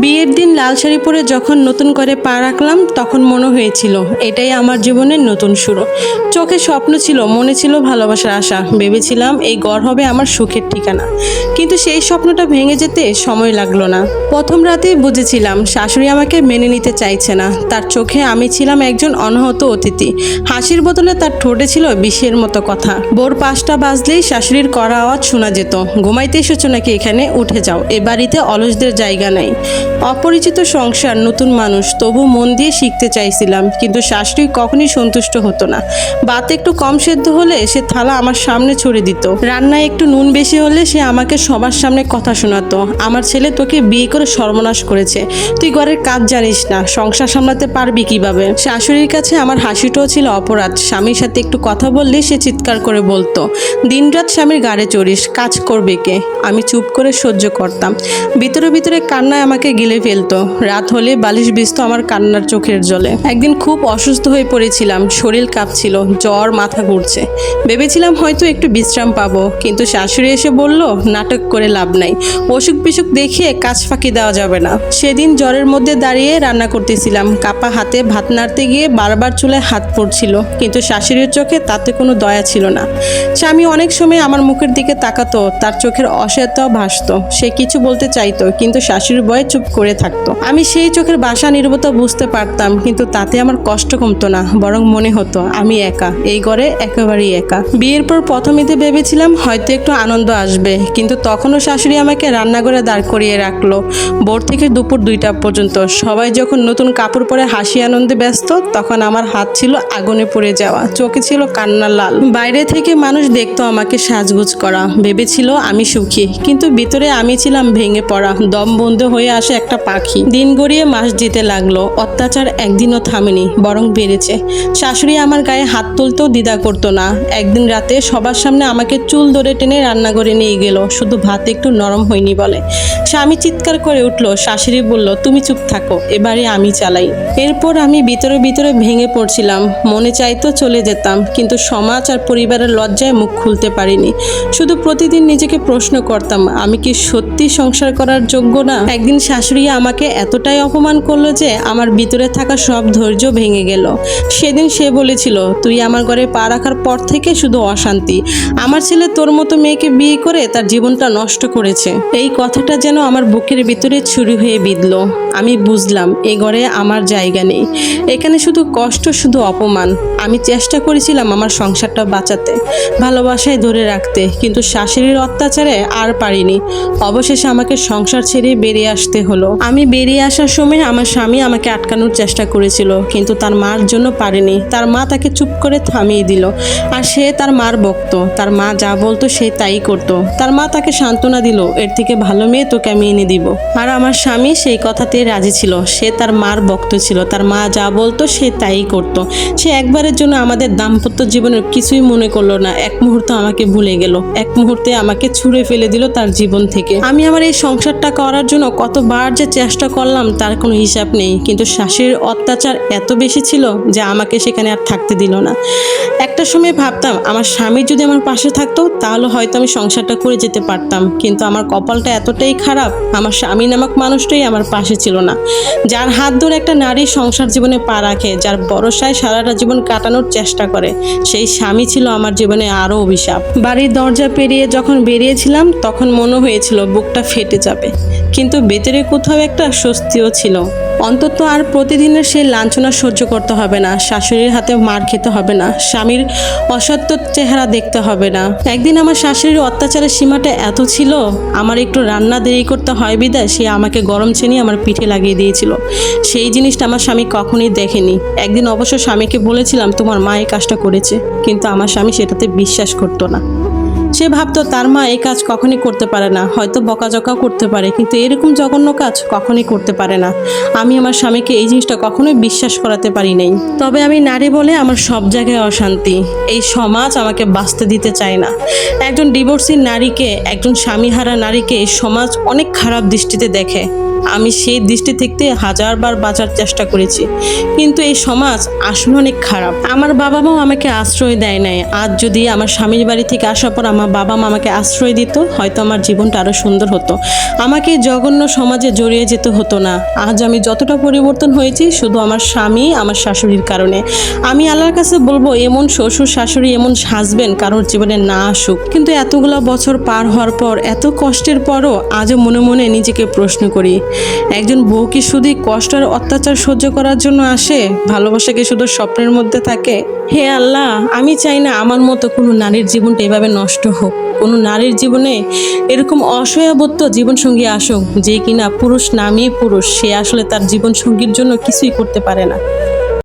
বিয়ের দিন লাল শাড়ি পরে যখন নতুন করে পা রাখলাম, তখন মনে হয়েছিল, এটাই আমার জীবনের নতুন শুরু। চোখে স্বপ্ন ছিল, মনে ছিল ভালোবাসার আশা। ভেবেছিলাম এই গড় হবে আমার সুখের ঠিকানা। কিন্তু সেই স্বপ্নটা ভেঙে যেতে সময় লাগল না। প্রথম রাতেই বুঝেছিলাম, শাশুড়ি আমাকে মেনে নিতে চাইছে না। তার চোখে আমি ছিলাম একজন অনাহত অতিথি। হাসির বদলে তার ঠোঁটে ছিল বিষের মতো কথা। ভোর পাঁচটা বাজলেই শাশুড়ির করা আওয়াজ শোনা যেত। ঘুমাইতে এসেছ নাকি এখানে? উঠে যাও। এ বাড়িতে অলসদের জায়গা নেই। অপরিচিত সংসার, নতুন মানুষ, তবু মন দিয়ে শিখতে চাইছিলাম, কিন্তু শাশুড়ি কখনই সন্তুষ্ট হতো না। ভাত একটু কম সেদ্ধ হলে সে থালা আমার সামনে ছড়ে দিত। রান্নায় একটু নুন বেশি হলে সে আমাকে সবার সামনে কথা শোনাতো। আমার ছেলে তোকে বিয়ে করে সর্বনাশ করেছে। তুই ঘরের কাজ জানিস না, সংসার সামলাতে পারবি কীভাবে? শাশুড়ির কাছে আমার হাসিটাও ছিল অপরাধ। স্বামীর সাথে একটু কথা বললে সে চিৎকার করে বলতো, দিনরাত স্বামীর গাড়ে চড়িস, কাজ করবে কে? আমি চুপ করে সহ্য করতাম। ভিতরে ভিতরে কান্নায় আমাকে গিলে ফেলতো। রাত হলে বালিশ বিস্ত আমার কান্নার চোখের জলে। একদিন খুব অসুস্থ হয়ে পড়েছিলাম, শরীর কাঁপছিল, জ্বর, মাথা ঘুরছে। ভেবেছিলাম হয়তো একটু বিশ্রাম পাবো, কিন্তু শাশুড়ি এসে বলল, নাটক করে লাভ নাই। অসুখ বিসুখ দেখিয়ে কাজ ফাঁকি দেওয়া যাবে না। সেদিন জ্বরের মধ্যে দাঁড়িয়ে রান্না করতেছিলাম। কাপা হাতে ভাত নাড়তে গিয়ে বারবার চুলে হাত পড়ছিল, কিন্তু শাশুড়ির চোখে তাতে কোনো দয়া ছিল না। স্বামী অনেক সময় আমার মুখের দিকে তাকাতো, তার চোখের অসহায়তাও ভাসতো। সে কিছু বলতে চাইতো, কিন্তু শাশুড়ির ভয়ে চুপ করে থাকতো। আমি সেই চোখের বাসা নির্বতা বুঝতে পারতাম, কিন্তু তাতে আমার কষ্ট কমতো না, বরং মনে হতো, আমি একা, এই ঘরে একেবারেই একা। বিয়ের পর প্রথম ঈদে ভেবেছিলাম হয়তো একটু আনন্দ আসবে, কিন্তু তখনও শাশুড়ি আমাকে রান্নাঘরে দাঁড় করিয়ে রাখল। ভোর থেকে দুপুর দুইটা পর্যন্ত, সবাই যখন নতুন কাপড় পরে হাসি আনন্দে ব্যস্ত, তখন আমার হাত ছিল আগুনে পড়ে যাওয়া, চোখে ছিল কান্না লাল। বাইরে থেকে মানুষ দেখতো আমাকে সাজগুজ করা, ভেবেছিল আমি সুখী, কিন্তু ভিতরে আমি ছিলাম ভেঙে পড়া, দম বন্ধ হয়ে আসে একটা পাখি। দিন গড়িয়ে মাস যেতে লাগল, অত্যাচার একদিনও থামেনি, বরং বেড়েছে। শাশুড়ি আমার গায়ে হাত তুলতেও দ্বিধা করতো না। একদিন রাতে সবার সামনে আমাকে চুল ধরে টেনে রান্নাঘরে নিয়ে গেল, শুধু ভাত একটু নরম হয়নি বলে। স্বামী চিৎকার করে উঠল, শাশুড়ি বলল, তুমি চুপ থাকো, এবারে আমি চালাই। এরপর আমি ভিতরে ভিতরে ভেঙে পড়ছিলাম। মনে চাইতো চলে যেতাম, কিন্তু সমাজ আর পরিবারের লজ্জায় মুখ খুলতে পারিনি। শুধু প্রতিদিন নিজেকে প্রশ্ন করতাম, আমি কি সত্যি সংসার করার যোগ্য না? একদিন শাশুড়ি আমাকে এতটাই অপমান করল যে আমার ভিতরে থাকা সব ধৈর্য ভেঙে গেল। সেদিন সে বলেছিল, তুই আমার ঘরে পা রাখার পর থেকে শুধু অশান্তি। আমার ছেলে তোর মতো মেয়েকে বিয়ে করে তার জীবনটা নষ্ট করেছে। এই কথাটা যেন আমার বুকের ভিতরে ছুরি হয়ে বিঁধল। আমি বুঝলাম, এ ঘরে আমার জায়গা নেই। এখানে শুধু কষ্ট, শুধু অপমান। আমি চেষ্টা করেছিলাম আমার সংসারটা বাঁচাতে, ভালোবাসায় ধরে রাখতে, কিন্তু শাশুড়ির অত্যাচারে আর পারিনি। অবশেষে আমাকে সংসার ছেড়ে বেরিয়ে আসতে হলো। আমি বেরিয়ে আসার সময় আমার স্বামী আমাকে আটকানোর চেষ্টা করেছিল, কিন্তু তার মার জন্য পারেনি। তার মা তাকে চুপ করে থামিয়ে দিল, আর সে তার মার বকতো। তার মা যা বলতো সে তাই করতো। তার মা তাকে সান্ত্বনা দিল, এর থেকে ভালো মেয়ে তোকে আমি এনে দিব। আর আমার স্বামী সেই কথাতে রাজি ছিল, সে তার মার বক্ত ছিল। তার মা যা বলতো সে তাই করতো। সে একবারের জন্য আমাদের দাম্পত্য জীবনের কিছুই মনে করল না। এক মুহূর্ত আমাকে ভুলে গেল, এক মুহূর্তে আমাকে ছুঁড়ে ফেলে দিল তার জীবন থেকে। আমি আমার এই সংসারটা করার জন্য কতবার যে চেষ্টা করলাম, তার কোনো হিসাব নেই। কিন্তু শাশুড়ির অত্যাচার এত বেশি ছিল যে আমাকে সেখানে আর থাকতে দিল না। একটা সময় ভাবতাম, আমার স্বামী যদি আমার পাশে থাকতো, তাহলে হয়তো আমি সংসারটা করে যেতে পারতাম। কিন্তু আমার কপালটা এতটাই খারাপ, আমার স্বামী নামক মানুষটাই আমার পাশে ছিল না। যার হাত ধরে একটা নারী সংসার জীবনে পা রাখে, যার ভরসায় সারাটা জীবন কাটানোর চেষ্টা করে, সেই স্বামী ছিল আমার জীবনে আরও অভিশাপ। বাড়ির দরজা পেরিয়ে যখন বেরিয়েছিলাম, তখন মনে হয়েছিল বুকটা ফেটে যাবে। কিন্তু ভেতরে কোথাও একটা স্বস্তিও ছিল। অন্তত আর প্রতিদিনের সেই লাঞ্ছনা সহ্য করতে হবে না, শাশুড়ির হাতে মার খেতে হবে না, স্বামীর অসত্য চেহারা দেখতে হবে না। একদিন আমার শাশুড়ির অত্যাচারের সীমাটা এত ছিল, আমার একটু রান্না দেরি করতে হয় বিদায়, সে আমাকে গরম চিনি আমার পিঠে লাগিয়ে দিয়েছিল। সেই জিনিসটা আমার স্বামী কখনই দেখেনি। একদিন অবশ্য স্বামীকে বলেছিলাম, তোমার মা এই কাজটা করেছে। কিন্তু আমার স্বামী সেটাতে বিশ্বাস করতো না। সে ভাবতো তার মা এই কাজ কখনই করতে পারে না, হয়তো বকাঝকাও করতে পারে, কিন্তু এরকম জঘন্য কাজ কখনই করতে পারে না। আমি আমার স্বামীকে এই জিনিসটা কখনোই বিশ্বাস করাতে পারি নাই। তবে আমি নারী বলে আমার সব জায়গায় অশান্তি। এই সমাজ আমাকে বাঁচতে দিতে চায় না। একজন ডিভোর্সি নারীকে, একজন স্বামীহারা নারীকে এই সমাজ অনেক খারাপ দৃষ্টিতে দেখে। আমি সেই দৃষ্টি থেকে হাজারবার বাঁচার চেষ্টা করেছি। কিন্তু এই সমাজ আসলে অনেক খারাপ। আমার বাবা মাও আমাকে আশ্রয় দেয় নাই। আজ যদি আমার স্বামীর বাড়ি থেকে আসার পর আমার বাবা মা আমাকে আশ্রয় দিত, হয়তো আমার জীবনটা আরও সুন্দর হতো। আমাকে জঘন্য সমাজে জড়িয়ে যেতে হতো না। আজ আমি যতটা পরিবর্তন হয়েছি, শুধু আমার স্বামী, আমার শাশুড়ির কারণে। আমি আল্লাহর কাছে বলব, এমন শ্বশুর, শাশুড়ি, এমন হাজবেন্ড কারোর জীবনে না আসুক। কিন্তু এতগুলো বছর পার হওয়ার পর, এত কষ্টের পরও আজও মনে মনে নিজেকে প্রশ্ন করি, একজন বউ কি শুধু কষ্ট আর অত্যাচার সহ্য করার জন্য আসে? ভালোবাসা কি শুধু স্বপ্নের মধ্যে থাকে? হে আল্লাহ, আমি চাই না আমার মতো কোনো নারীর জীবনটা এভাবে নষ্ট হোক, কোনো নারীর জীবনে এরকম অসহায়বত্ব জীবনসঙ্গী আসুক যে কিনা পুরুষ নামই পুরুষ, সে আসলে তার জীবনসঙ্গীর জন্য কিছুই করতে পারে না।